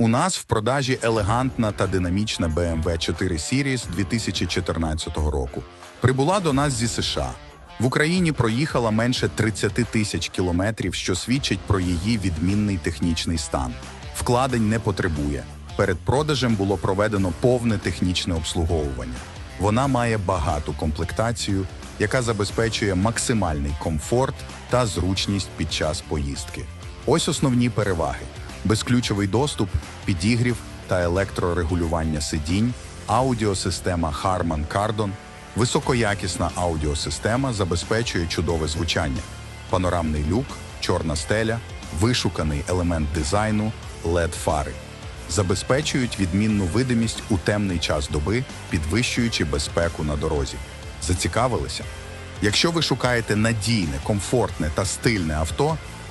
У нас в продажі елегантна та динамічна BMW 4 Series 2014 року. Прибула до нас зі США. В Україні проїхала менше 30 тисяч кілометрів, що свідчить про її відмінний технічний стан. Вкладень не потребує. Перед продажем було проведено повне технічне обслуговування. Вона має багату комплектацію, яка забезпечує максимальний комфорт та зручність під час поїздки. Ось основні переваги: безключовий доступ, підігрів та електрорегулювання сидінь, аудіосистема Harman Kardon, високоякісна аудіосистема забезпечує чудове звучання, панорамний люк, чорна стеля, вишуканий елемент дизайну, led фари забезпечують відмінну видимість у темний час доби, підвищуючи безпеку на дорозі. Зацікавилися? Якщо ви шукаєте надійне, комфортне та стильне авто,